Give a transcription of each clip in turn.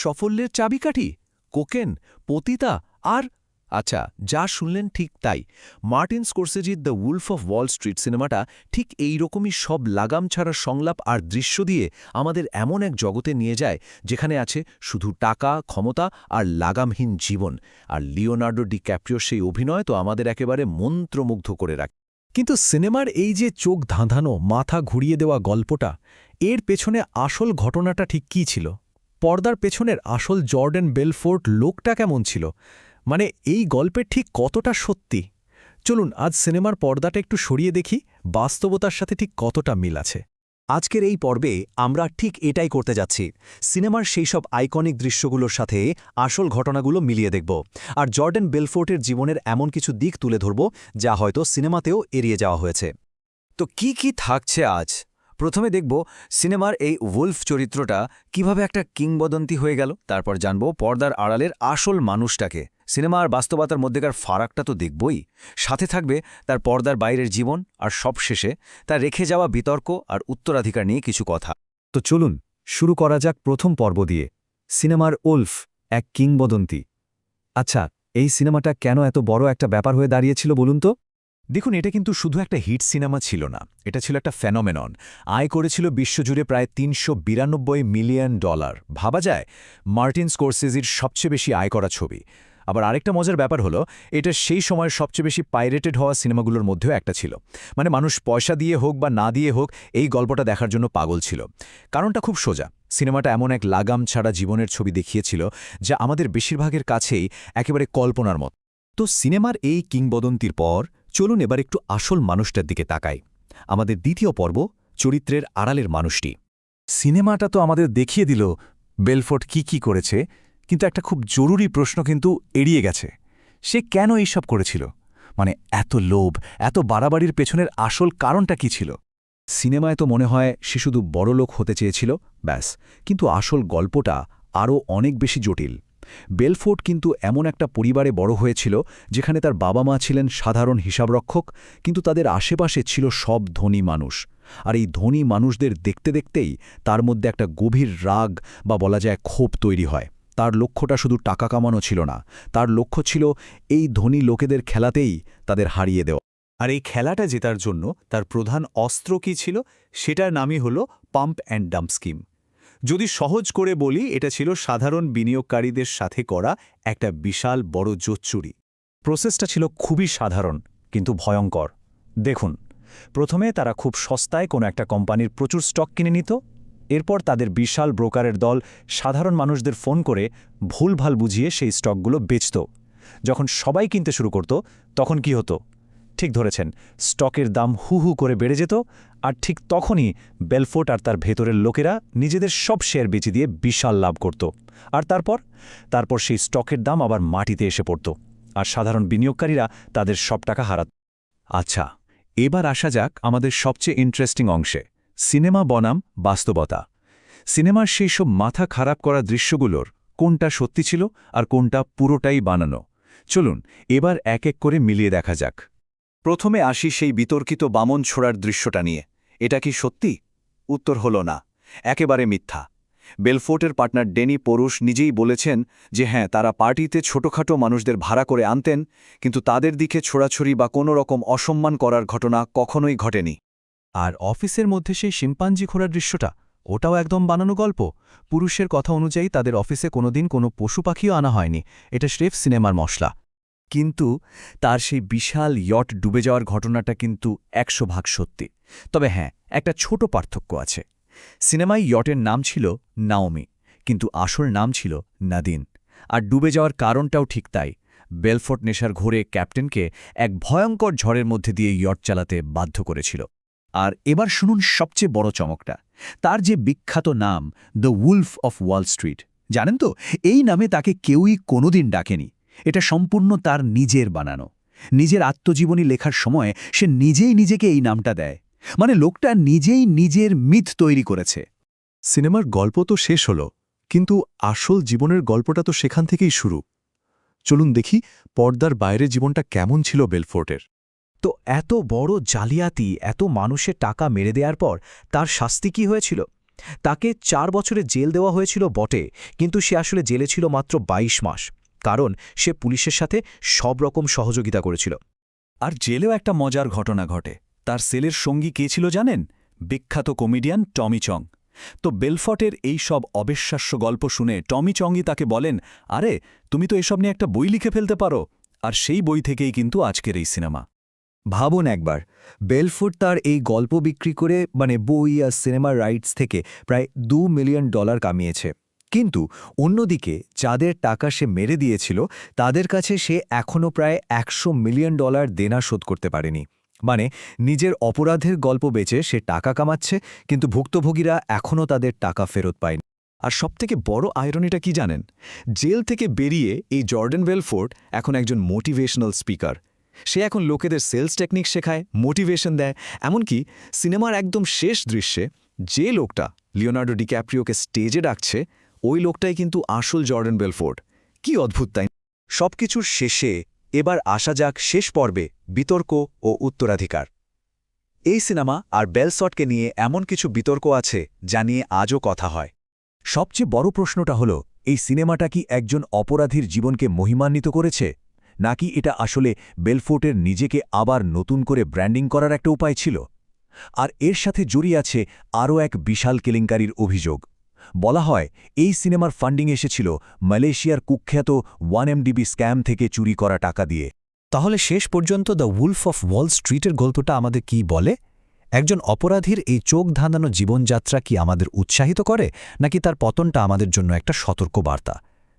সাফল্যের চাবিকাঠি, কোকেন, পতিতা আর আচ্ছা যা শুনলেন ঠিক তাই, Martin স্কোরসেজির the wolf of wall street সিনেমাটা ঠিক এই রকমই সব লাগাম ছাড়া সংলাপ আর দৃশ্য দিয়ে আমাদের এমন এক জগতে নিয়ে যায়, যেখানে আছে শুধু টাকা, ক্ষমতা আর লাগামহীন জীবন, আর লিওনার্ডো ডি ক্যাপ্রিওর সেই অভিনয় তো আমাদের একেবারে মন্ত্রমুগ্ধ করে রাখে। কিন্তু সিনেমার এই যে চোখ ধাঁধানো, মাথা ঘুরিয়ে দেওয়া গল্পটা, এর পেছনে আসল ঘটনাটা ঠিক কী ছিল? পর্দার পেছনের আসল জর্ডেন বেলফোর্ট লোকটা কেমন ছিল? মানে এই গল্পের ঠিক কতটা সত্যি? চলুন, আজ সিনেমার পর্দাটা একটু সরিয়ে দেখি, বাস্তবতার সাথে ঠিক কতটা মিল আছে। আজকের এই পর্বে আমরা ঠিক এটাই করতে যাচ্ছি, সিনেমার সেই সব আইকনিক দৃশ্যগুলোর সাথে আসল ঘটনাগুলো মিলিয়ে দেখব, আর জর্ডেন বেলফোর্টের জীবনের এমন কিছু দিক তুলে ধরব যা হয়তো সিনেমাতেও এড়িয়ে যাওয়া হয়েছে। তো কি কি থাকছে আজ? প্রথমে দেখব সিনেমার এই উলফ চরিত্রটা কীভাবে একটা কিংবদন্তি হয়ে গেল, তারপর জানব পর্দার আড়ালের আসল মানুষটাকে। সিনেমা আর বাস্তবতার মধ্যেকার ফারাকটা তো দেখবই। সাথে থাকবে তার পর্দার বাইরের জীবন আর সবশেষে তার রেখে যাওয়া বিতর্ক আর উত্তরাধিকার নিয়ে কিছু কথা। তো চলুন, শুরু করা যাক প্রথম পর্ব দিয়ে। সিনেমার উলফ এক কিংবদন্তি। আচ্ছা এই সিনেমাটা কেন এত বড় একটা ব্যাপার হয়ে দাঁড়িয়েছিল বলুন তো? দেখুন, এটা কিন্তু শুধু একটা হিট সিনেমা ছিল না, এটা ছিল একটা ফেনোমেনন। আয় করেছিল বিশ্বজুড়ে প্রায় তিনশো বিরানব্বই মিলিয়ন ডলার। ভাবা যায়, মার্টিন স্কোরসেজির সবচেয়ে বেশি আয় করা ছবি। আবার আরেকটা মজার ব্যাপার হলো, এটা সেই সময়ের সবচেয়ে বেশি পাইরেটেড হওয়া সিনেমাগুলোর মধ্যেও একটা ছিল। মানে মানুষ পয়সা দিয়ে হোক বা না দিয়ে হোক, এই গল্পটা দেখার জন্য পাগল ছিল। কারণটা খুব সোজা, সিনেমাটা এমন এক লাগাম ছাড়া জীবনের ছবি দেখিয়েছিল, যা আমাদের বেশিরভাগের কাছেই একেবারে কল্পনার মত। তো সিনেমার এই কিংবদন্তির পর চলুন এবার একটু আসল মানুষটার দিকে তাকাই। আমাদের দ্বিতীয় পর্ব চরিত্রের আড়ালের মানুষটি। সিনেমাটা তো আমাদের দেখিয়ে দিল বেলফোর্ট কি কি করেছে, কিন্তু একটা খুব জরুরি প্রশ্ন কিন্তু এড়িয়ে গেছে। সে কেন এইসব করেছিল? মানে এত লোভ, এত বাড়াবাড়ির পেছনের আসল কারণটা কি ছিল? সিনেমায় তো মনে হয় সে শুধু বড়লোক হতে চেয়েছিল, ব্যাস। কিন্তু আসল গল্পটা আরও অনেক বেশি জটিল। বেলফোর্ট কিন্তু এমন একটা পরিবারে বড় হয়েছিল, যেখানে তার বাবা মা ছিলেন সাধারণ হিসাবরক্ষক, কিন্তু তাদের আশেপাশে ছিল সব ধনী মানুষ। আর এই ধনী মানুষদের দেখতে দেখতেই তার মধ্যে একটা গভীর রাগ বা বলা যায় ক্ষোভ তৈরি হয়। তার লক্ষ্যটা শুধু টাকা কামানো ছিল না, তার লক্ষ্য ছিল এই ধনী লোকেদের খেলাতেই তাদের হারিয়ে দেওয়া। আর এই খেলাটা জেতার জন্য তার প্রধান অস্ত্র কী ছিল, সেটার নামই হল পাম্প অ্যান্ড ডাম্প স্কিম। যদি সহজ করে বলি, এটা ছিল সাধারণ বিনিয়োগকারীদের সাথে করা একটা বিশাল বড় জোচ্চুরি। প্রসেসটা ছিল খুবই সাধারণ, কিন্তু ভয়ঙ্কর। দেখুন, প্রথমে তারা খুব সস্তায় কোনো একটা কোম্পানির প্রচুর স্টক কিনে নিত, এরপর তাদের বিশাল ব্রোকারের দল সাধারণ মানুষদের ফোন করে ভুলভাল বুঝিয়ে সেই স্টকগুলো বেচত। যখন সবাই কিনতে শুরু করত, তখন কি হতো? ঠিক ধরেছেন, স্টকের দাম হু হু করে বেড়ে যেত, আর ঠিক তখনই বেলফোর্ট আর তার ভেতরের লোকেরা নিজেদের সব শেয়ার বেচে দিয়ে বিশাল লাভ করত। আর তারপর? তারপর সেই স্টকের দাম আবার মাটিতে এসে পড়ত, আর সাধারণ বিনিয়োগকারীরা তাদের সব টাকা হারাত। আচ্ছা এবার আসা যাক আমাদের সবচেয়ে ইন্টারেস্টিং অংশে, সিনেমা বনাম বাস্তবতা। সিনেমার সেই সব মাথা খারাপ করা দৃশ্যগুলোর কোনটা সত্যি ছিল আর কোনটা পুরোটাই বানানো। চলুন, এবার এক এক করে মিলিয়ে দেখা যাক। প্রথমে আসি সেই বিতর্কিত বামন ছোড়ার দৃশ্যটা নিয়ে। এটা কি সত্যি? উত্তর হল না। একেবারে মিথ্যা। বেলফোর্টের পার্টনার ডেনি পরুষ নিজেই বলেছেন যে হ্যাঁ তারা পার্টিতে ছোটখাটো মানুষদের ভাড়া করে আনতেন, কিন্তু তাদের দিকে ছোড়াছড়ি বা কোনো রকম অসম্মান করার ঘটনা কখনোই ঘটেনি। আর অফিসের মধ্যে সেই শিম্পাঞ্জি ঘোড়ার দৃশ্যটা, ওটাও একদম বানানো গল্প। পুরুষের কথা অনুযায়ী তাদের অফিসে কোনোদিন কোনো পশু পাখিও আনা হয়নি। এটা স্রেফ সিনেমার মশলা। কিন্তু তার সেই বিশাল ইয়ট ডুবে যাওয়ার ঘটনাটা কিন্তু একশো ভাগ সত্যি। তবে হ্যাঁ একটা ছোট পার্থক্য আছে। সিনেমায় ইয়টের নাম ছিল নাওমি কিন্তু আসল নাম ছিল নাদিন আর ডুবে যাওয়ার কারণটাও ঠিক তাই। বেলফোর্ট নেশার ঘোরে ক্যাপ্টেনকে এক ভয়ঙ্কর ঝড়ের মধ্যে দিয়ে ইয়ট চালাতে বাধ্য করেছিল। আর এবার শুনুন সবচেয়ে বড় চমকটা। তার যে বিখ্যাত নাম the wolf of wall street জানেন তো? এই নামে তাকে কেউই কোনোদিন ডাকেনি। এটা সম্পূর্ণ তার নিজের বানানো। নিজের আত্মজীবনী লেখার সময় সে নিজেই নিজেকে এই নামটা দেয়। মানে লোকটা নিজেই নিজের মিথ তৈরি করেছে। সিনেমার গল্প তো শেষ হল, কিন্তু আসল জীবনের গল্পটা তো সেখান থেকেই শুরু। চলুন দেখি পর্দার বাইরে জীবনটা কেমন ছিল বেলফোর্টের। তো এত বড় জালিয়াতি, এত মানুষের টাকা মেরে দেওয়ার পর তার শাস্তি কি হয়েছিল? তাকে চার বছরে জেল দেওয়া হয়েছিল বটে, কিন্তু সে আসলে জেলে ছিল মাত্র ২২ মাস। কারণ সে পুলিশের সাথে সব রকম সহযোগিতা করেছিল। আর জেলেও একটা মজার ঘটনা ঘটে। তার সেলের সঙ্গী কে ছিল জানেন? বিখ্যাত কমেডিয়ান টমি চং। তো বেলফটের এই সব অবিশ্বাস্য গল্প শুনে টমি চংই তাকে বলেন, আরে, তুমি তো এসব নিয়ে একটা বই লিখে ফেলতে পারো। আর সেই বই থেকেই কিন্তু আজকের এই সিনেমা। ভাবুন একবার বেলফুট তার এই গল্প বিক্রি করে মানে বই আর সিনেমার রাইটস থেকে প্রায় দু মিলিয়ন ডলার কামিয়েছে। কিন্তু অন্যদিকে যাদের টাকা সে মেরে দিয়েছিল, তাদের কাছে সে এখনও প্রায় একশো মিলিয়ন ডলার দেনা শোধ করতে পারেনি। মানে নিজের অপরাধের গল্প বেচে সে টাকা কামাচ্ছে, কিন্তু ভুক্তভোগীরা এখনও তাদের টাকা ফেরত পায়নি। আর সবথেকে বড় আয়রনিটা কি জানেন? জেল থেকে বেরিয়ে এই জর্ডেন বেলফোর্ড এখন একজন মোটিভেশনাল স্পিকার। সে এখন লোকেদের সেলস টেকনিক শেখায়, মোটিভেশন দেয়, এমনকি সিনেমার একদম শেষ দৃশ্যে যে লোকটা লিওনার্ডো ডিক্যাপ্রিওকে স্টেজে ডাকছে ওই লোকটাই কিন্তু আসল জর্ডেন বেলফোর্ড। কি অদ্ভুত তাই? সবকিছুর শেষে এবার আসা যাক শেষ পর্বে বিতর্ক ও উত্তরাধিকার। এই সিনেমা আর বেলসটকে নিয়ে এমন কিছু বিতর্ক আছে যা নিয়ে আজও কথা হয়। সবচেয়ে বড় প্রশ্নটা হল, এই সিনেমাটা কি একজন অপরাধীর জীবনকে মহিমান্বিত করেছে? নাকি এটা আসলে বেলফোর্টের নিজেকে আবার নতুন করে ব্র্যান্ডিং করার একটা উপায় ছিল? আর এর সাথে জড়িয়ে আছে আরও এক বিশাল কেলেঙ্কারির অভিযোগ। বলা হয়, এই সিনেমার ফান্ডিং এসেছিল মালয়েশিয়ার কুখ্যাত ওয়ান এমডিবি স্ক্যাম থেকে চুরি করা টাকা দিয়ে। তাহলে শেষ পর্যন্ত দ্য উলফ অফ ওয়াল স্ট্রিটের গল্পটা আমাদের কি বলে? একজন অপরাধীর এই চোখ ধাঁধানো জীবনযাত্রা কি আমাদের উৎসাহিত করে, নাকি তার পতনটা আমাদের জন্য একটা সতর্ক বার্তা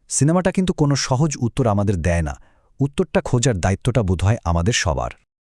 সিনেমাটা কিন্তু কোনো সহজ উত্তর আমাদের দেয় না। উত্তরটা খোঁজার দায়িত্বটা বোধহয় আমাদের সবার।